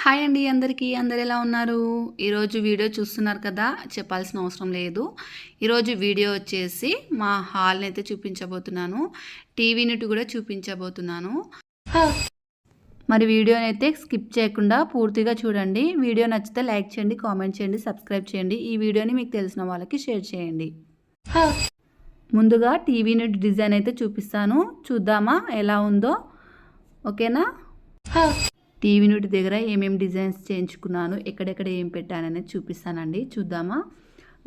Hi అండి అందరికీ. అందరు ఎలా ఉన్నారు? ఈరోజు వీడియో చూస్తున్నారు కదా చెప్పాల్సిన అవసరం లేదు. ఈరోజు వీడియో వచ్చేసి మా హాల్ని అయితే చూపించబోతున్నాను. టీవీని కూడా చూపించబోతున్నాను. మరి వీడియోని అయితే స్కిప్ చేయకుండా పూర్తిగా చూడండి. వీడియో నచ్చితే లైక్ చేయండి కామెంట్ చేయండి సబ్స్క్రైబ్ చేయండి. ఈ వీడియోని మీకు తెలిసిన వాళ్ళకి షేర్ చేయండి. ముందుగా టీవీని డిజైన్ అయితే చూపిస్తాను. చూద్దామా? ఎలా ఉందో? ఓకేనా? టీవీ యూనిట్ దగ్గర ఏమేమి డిజైన్స్ చేయించుకున్నాను ఎక్కడెక్కడ ఏం పెట్టాననేది చూపిస్తానండి. చూద్దామా?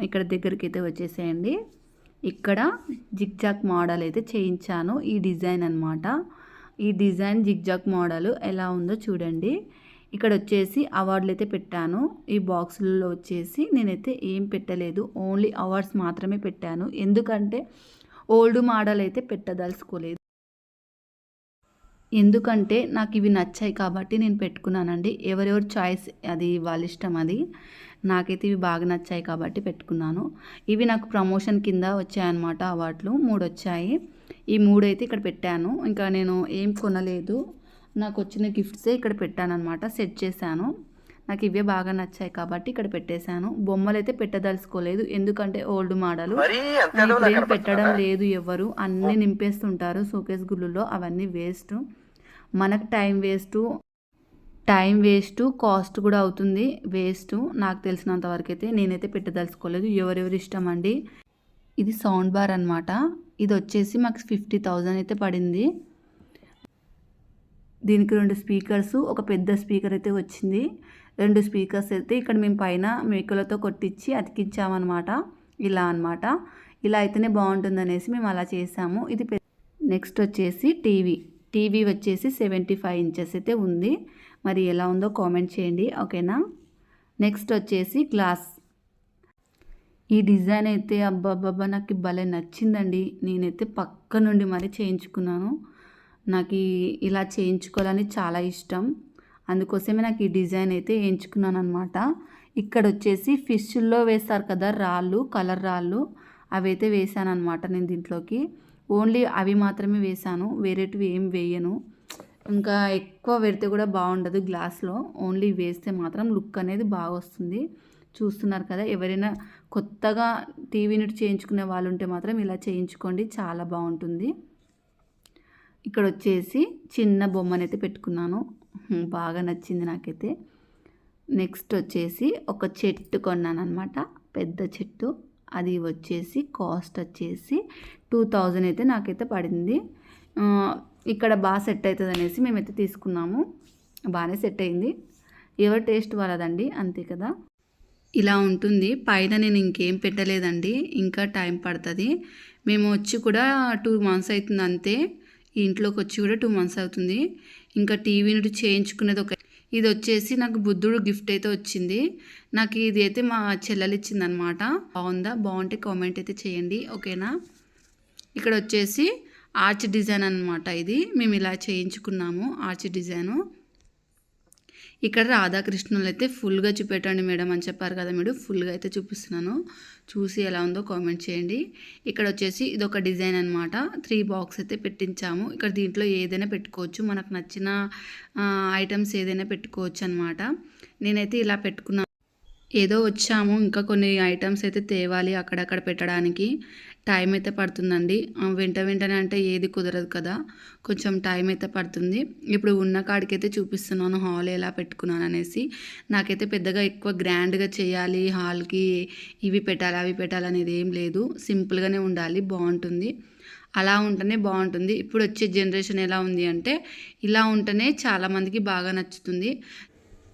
ఇక్కడ దగ్గరికి అయితే వచ్చేసేయండి. ఇక్కడ జిగ్జాక్ మోడల్ అయితే చేయించాను ఈ డిజైన్ అన్నమాట. ఈ డిజైన్ జిగ్జాక్ మోడల్ ఎలా ఉందో చూడండి. ఇక్కడ వచ్చేసి అవార్డులు అయితే పెట్టాను. ఈ బాక్సులలో వచ్చేసి నేనైతే ఏం పెట్టలేదు ఓన్లీ అవార్డ్స్ మాత్రమే పెట్టాను. ఎందుకంటే ఓల్డ్ మోడల్ అయితే పెట్టదలుచుకోలేదు. ఎందుకంటే నాకు ఇవి నచ్చాయి కాబట్టి నేను పెట్టుకున్నానండి. ఎవరెవరి చాయిస్ అది వాళ్ళ ఇష్టం అది. నాకైతే ఇవి బాగా నచ్చాయి కాబట్టి పెట్టుకున్నాను. ఇవి నాకు ప్రమోషన్ కింద వచ్చాయన్నమాట అవార్డులు. మూడు వచ్చాయి ఈ మూడు అయితే ఇక్కడ పెట్టాను. ఇంకా నేను ఏం కొనలేదు. నాకు వచ్చిన గిఫ్ట్సే ఇక్కడ పెట్టాను అనమాట సెట్ చేశాను. నాకు ఇవే బాగా నచ్చాయి కాబట్టి ఇక్కడ పెట్టేశాను. బొమ్మలు అయితే పెట్టదలుచుకోలేదు. ఎందుకంటే ఓల్డ్ మోడల్ ఏం పెట్టడం లేదు ఎవరు. అన్నీ నింపేస్తుంటారు. షోకేస్ గుళ్ళలో అవన్నీ వేస్ట్ మనకు time waste time waste cost కూడా అవుతుంది. వేస్ట్ నాకు తెలిసినంత వరకు అయితే నేనైతే పెట్టదలుచుకోలేదు. ఎవరెవరి ఇష్టం అండి? ఇది సౌండ్ బార్ అనమాట ఇది వచ్చేసి మాకు ఫిఫ్టీ థౌజండ్ అయితే పడింది. దీనికి రెండు స్పీకర్స్ ఒక పెద్ద స్పీకర్ అయితే వచ్చింది. రెండు స్పీకర్స్ అయితే ఇక్కడ మేము పైన మేకలతో కొట్టించి అతికించామన్నమాట. ఇలా అనమాట ఇలా అయితేనే బాగుంటుంది అనేసి మేము అలా చేసాము. ఇది నెక్స్ట్ వచ్చేసి టీవీ. టీవీ వచ్చేసి సెవెంటీ ఫైవ్ ఇంచెస్ అయితే ఉంది. మరి ఎలా ఉందో కామెంట్ చేయండి ఓకేనా? నెక్స్ట్ వచ్చేసి గ్లాస్. ఈ డిజైన్ అయితే అబ్బాబ్బా నాకు భలే నచ్చిందండి. నేనైతే పక్క నుండి మరి చేయించుకున్నాను. నాకు ఇలా చేయించుకోవాలని చాలా ఇష్టం. అందుకోసమే నాకు ఈ డిజైన్ అయితే వేయించుకున్నాను అనమాట ఇక్కడ వచ్చేసి ఫిష్ల్లో వేస్తారు కదా రాళ్ళు కలర్ రాళ్ళు అవి అయితే వేసాను అనమాట నేను దీంట్లోకి. ఓన్లీ అవి మాత్రమే వేసాను వేరేటివి ఏం వేయను. ఇంకా ఎక్కువ పెడితే కూడా బాగుండదు గ్లాస్లో. ఓన్లీ వేస్తే మాత్రం లుక్ అనేది బాగా వస్తుంది. చూస్తున్నారు కదా ఎవరైనా కొత్తగా టీవీ యూనిట్ చేయించుకునే వాళ్ళు ఉంటే మాత్రం ఇలా చేయించుకోండి చాలా బాగుంటుంది. ఇక్కడ వచ్చేసి చిన్న బొమ్మనైతే పెట్టుకున్నాను. బాగా నచ్చింది నాకైతే. నెక్స్ట్ వచ్చేసి ఒక చెట్టు కొన్నాను అనమాట పెద్ద చెట్టు. అది వచ్చేసి కాస్ట్ వచ్చేసి టూ థౌజండ్ అయితే నాకైతే పడింది. ఇక్కడ బాగా సెట్ అవుతుంది అనేసి మేమైతే తీసుకున్నాము. బాగానే సెట్ అయింది. ఎవరి టేస్ట్ వాళ్ళదండి? అంతే కదా? ఇలా ఉంటుంది. పైన నేను ఇంకేం పెట్టలేదండి. ఇంకా టైం పడుతుంది. మేము వచ్చి కూడా టూ మంత్స్ అవుతుంది అంతే. ఇంట్లోకి వచ్చి కూడా టూ మంత్స్ అవుతుంది. ఇంకా టీవీ నుండి చేయించుకునేది ఒక ఇది వచ్చేసి నాకు బుద్ధుడు గిఫ్ట్ అయితే వచ్చింది. నాకు ఇది అయితే మా చెల్లెలు ఇచ్చిందనమాట బాగుందా? బాగుంటే కామెంట్ అయితే చేయండి. ఓకేనా? ఇక్కడ వచ్చేసి ఆర్చ్ డిజైన్ అనమాట ఇది. మేము ఇలా చేయించుకున్నాము ఆర్చ్ డిజైను. ఇక్కడ రాధాకృష్ణులు అయితే ఫుల్గా చూపెట్టండి మేడం అని చెప్పారు కదా మీరు. ఫుల్గా అయితే చూపిస్తున్నాను. చూసి ఎలా ఉందో కామెంట్ చేయండి. ఇక్కడ వచ్చేసి ఇది ఒక డిజైన్ అనమాట త్రీ బాక్స్ అయితే పెట్టించాము. ఇక్కడ దీంట్లో ఏదైనా పెట్టుకోవచ్చు. మనకు నచ్చిన ఐటమ్స్ ఏదైనా పెట్టుకోవచ్చు అనమాట నేనైతే ఇలా పెట్టుకున్నాను ఏదో వచ్చాము. ఇంకా కొన్ని ఐటమ్స్ అయితే తేవాలి అక్కడక్కడ పెట్టడానికి. టైం అయితే పడుతుందండి వెంట వెంటనే అంటే ఏది కుదరదు కదా. కొంచెం టైం అయితే పడుతుంది. ఇప్పుడు ఉన్న కాడికైతే చూపిస్తున్నాను హాల్ ఎలా పెట్టుకున్నాను అనేసి. నాకైతే పెద్దగా ఎక్కువ గ్రాండ్గా చేయాలి హాల్కి ఇవి పెట్టాలి అవి పెట్టాలి అనేది ఏం లేదు. సింపుల్గానే ఉండాలి బాగుంటుంది. అలా ఉంటేనే బాగుంటుంది. ఇప్పుడు వచ్చే జనరేషన్ ఎలా ఉంది అంటే ఇలా ఉంటేనే చాలామందికి బాగా నచ్చుతుంది.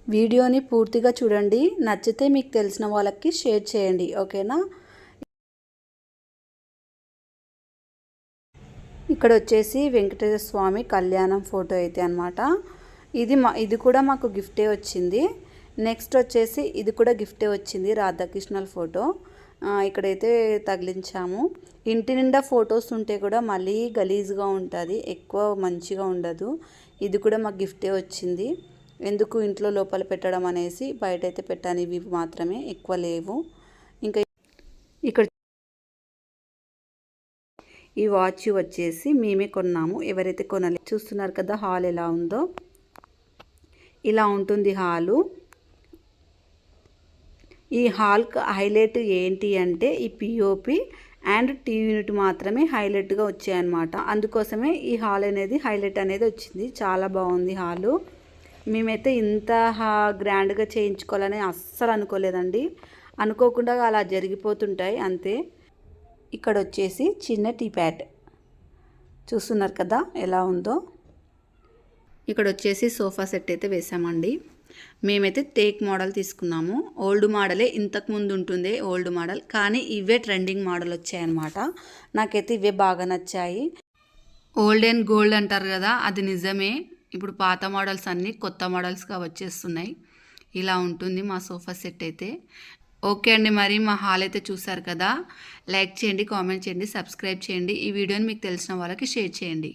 వీడియోని పూర్తిగా చూడండి. నచ్చితే మీకు తెలిసిన వాళ్ళకి షేర్ చేయండి. ఓకేనా? ఇక్కడ వచ్చేసి వెంకటేశ్వర స్వామి కళ్యాణం ఫోటో అయితే అనమాట ఇది మా ఇది కూడా మాకు గిఫ్టే వచ్చింది. నెక్స్ట్ వచ్చేసి ఇది కూడా గిఫ్టే వచ్చింది రాధాకృష్ణల ఫోటో. ఇక్కడైతే తగిలించాము. ఇంటి నిండా ఫొటోస్ ఉంటే కూడా మళ్ళీ గలీజ్గా ఉంటుంది ఎక్కువ మంచిగా ఉండదు. ఇది కూడా మాకు గిఫ్టే వచ్చింది. ఎందుకు ఇంట్లో లోపల పెట్టడం అనేసి బయట అయితే పెట్టాను ఇవి మాత్రమే ఎక్కువ లేవు. ఇంకా ఇక్కడ ఈ వాచ్ వచ్చేసి మేమే కొన్నాము. ఎవరైతే కొనలే చూస్తున్నారు కదా హాల్ ఎలా ఉందో. ఇలా ఉంటుంది హాలు. ఈ హాల్కి హైలైట్ ఏంటి అంటే ఈ పిఓపి అండ్ టీవీ యూనిట్ మాత్రమే హైలైట్గా వచ్చాయన్నమాట. అందుకోసమే ఈ హాల్ అనేది హైలైట్ అనేది వచ్చింది. చాలా బాగుంది హాలు. మేమైతే ఇంత హా గ్రాండ్గా చేయించుకోవాలని అస్సలు అనుకోలేదండి. అనుకోకుండా అలా జరిగిపోతుంటాయి అంతే. ఇక్కడ వచ్చేసి చిన్న టీ ప్యాట్ చూస్తున్నారు కదా ఎలా ఉందో? ఇక్కడ వచ్చేసి సోఫా సెట్ అయితే వేసామండి. మేమైతే టేక్ మోడల్ తీసుకున్నాము. ఓల్డ్ మోడలే ఇంతకు ముందు ఉంటుంది ఓల్డ్ మోడల్ కానీ ఇవే ట్రెండింగ్ మోడల్ వచ్చాయన్నమాట. నాకైతే ఇవే బాగా నచ్చాయి. ఓల్డ్ అండ్ గోల్డ్ అంటారు కదా అది నిజమే. ఇప్పుడు పాత మోడల్స్ అన్నీ కొత్త మోడల్స్గా వచ్చేస్తున్నాయి. ఇలా ఉంటుంది మా సోఫా సెట్ అయితే. ఓకే అండి. మరి మా హాల్ అయితే చూసారు కదా. లైక్ చేయండి కామెంట్ చేయండి సబ్స్క్రైబ్ చేయండి. ఈ వీడియోని మీకు తెలిసిన వాళ్ళకి షేర్ చేయండి.